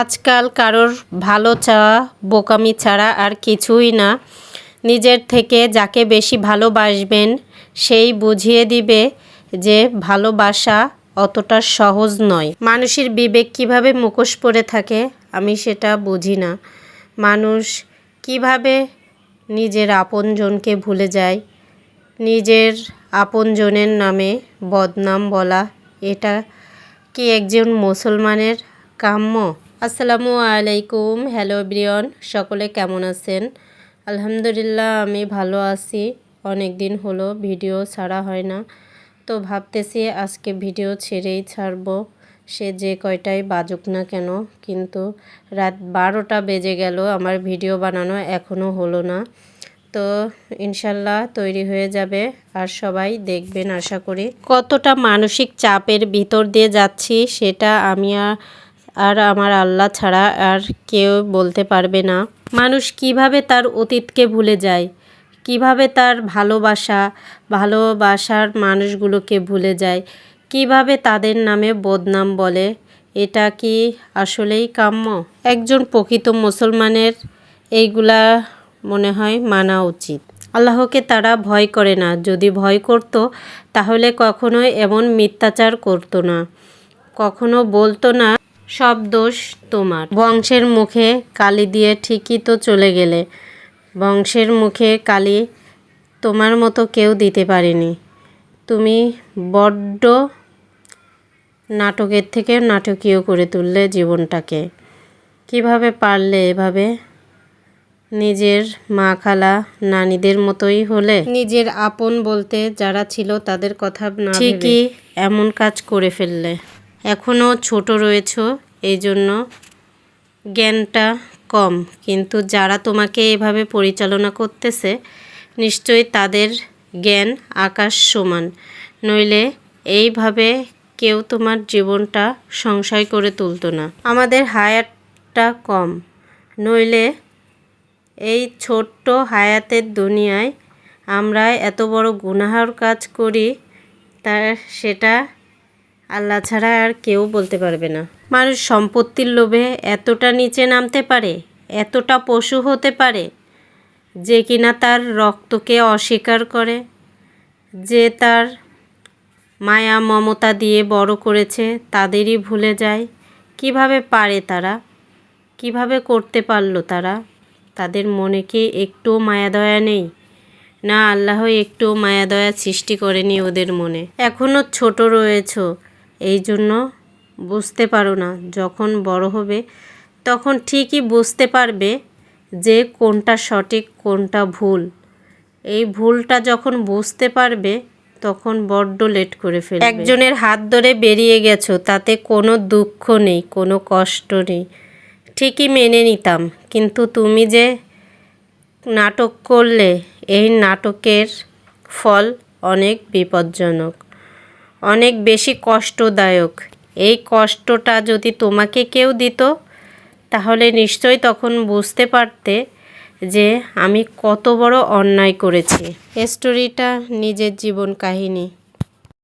আজকাল কারোর ভালো চাওয়া, বোকামি ছাড়া আর কিছুই না। নিজের থেকে যাকে বেশি ভালোবাসবেন, সেই বুঝিয়ে দিবে যে ভালোবাসা অতটা সহজ নয়। মানুষের বিবেক কীভাবে মুখোশ পরে থাকে, আমি সেটা বুঝি না। মানুষ কীভাবে নিজের আপনজনকে ভুলে যায়, নিজের আপনজনের নামে বদনাম বলা, এটা কি একজন মুসলমানের কাম্য? আসসালামু আলাইকুম। হ্যালো ব্রিয়ন সকলে কেমন আছেন? আলহামদুলিল্লাহ, আমি ভালো আছি। অনেক দিন হলো ভিডিও ছাড়া হয় না। তো ভাবতেছি আজকে ভিডিও ছেড়েই ছাড়বো। সে যে কয়টাই বাজুক না কেন, কিন্তু রাত বারোটা বেজে গেল, আমার ভিডিও বানানো এখনও হলো না। তো ইনশাল্লাহ তৈরি হয়ে যাবে, আর সবাই দেখবেন, আশা করি। কতটা মানসিক চাপের ভিতর দিয়ে যাচ্ছি, সেটা আমি আর- আর আমার আল্লাহ ছাড়া আর কেউ বলতে পারবে না। মানুষ কীভাবে তার অতীতকে ভুলে যায়? কীভাবে তার ভালোবাসা, ভালোবাসার মানুষগুলোকে ভুলে যায়? কীভাবে তাদের নামে বদনাম বলে? এটা কি আসলেই কাম্য? একজন প্রকৃত মুসলমানের এইগুলা মনে হয় মানা উচিত। আল্লাহকে তারা ভয় করে না। যদি ভয় করত, তাহলে কখনোই এমন মিথ্যাচার করতো না। কখনো বলতো না সব দোষ তোমার। বংশের মুখে কালি দিয়ে ঠিকই তো চলে গেলে। বংশের মুখে কালি তোমার মতো কেউ দিতে পারেনি। তুমি বড্ড নাটকের থেকে নাটকীয় করে তুললে জীবনটাকে। কীভাবে পারলে এভাবে? নিজের মা খালা নানিদের মতোই হলে? নিজের আপন বলতে যারা ছিল তাদের কথা না ঠিকই এমন কাজ করে ফেললে। এখনও ছোট রয়েছ এই জন্য জ্ঞানটা কম। কিন্তু যারা তোমাকে এভাবে পরিচালনা করতেছে, নিশ্চয়ই তাদের জ্ঞান আকাশ সমান। নইলে এইভাবে কেউ তোমার জীবনটা সংশয় করে তুলতো না। আমাদের হায়াতটা কম। নইলে এই ছোট্ট হায়াতের দুনিয়ায় আমরা এত বড় গুনাহার কাজ করি, তা সেটা আল্লাহ ছাড়া আর কেউ বলতে পারবে না। মানুষ সম্পত্তির লোভে এতটা নিচে নামতে পারে, এতটা পশু হতে পারে, যে কিনা তার রক্তকে অস্বীকার করে, যে তার মায়া মমতা দিয়ে বড় করেছে তাদেরই ভুলে যায়। কীভাবে পারে তারা? কীভাবে করতে পারল তারা? তাদের মনে কি একটু মায়া দয়া নেই? না, আল্লাহ একটু মায়া দয়া সৃষ্টি করেনি ওদের মনে। এখনও ছোট রয়েছ এই জন্য বুঝতে পারো না। যখন বড় হবে, তখন ঠিকই বুঝতে পারবে যে কোনটা সঠিক, কোনটা ভুল। এই ভুলটা যখন বুঝতে পারবে, তখন বড্ড লেট করে ফেলবে। একজনের হাত ধরে বেরিয়ে গেছো, তাতে কোনো দুঃখ নেই, কোনো কষ্ট নেই। ঠিকই মেনে নিতাম, কিন্তু তুমি যে নাটক করলে, এই নাটকের ফল অনেক বিপজ্জনক। অনেক বেশি কষ্টদায়ক। এই কষ্টটা যদি তোমাকে কেউ দিত, তাহলে নিশ্চয়ই তখন বুঝতে পারতে যে আমি কত বড় অন্যায় করেছি। স্টোরিটা নিজের জীবন কাহিনী।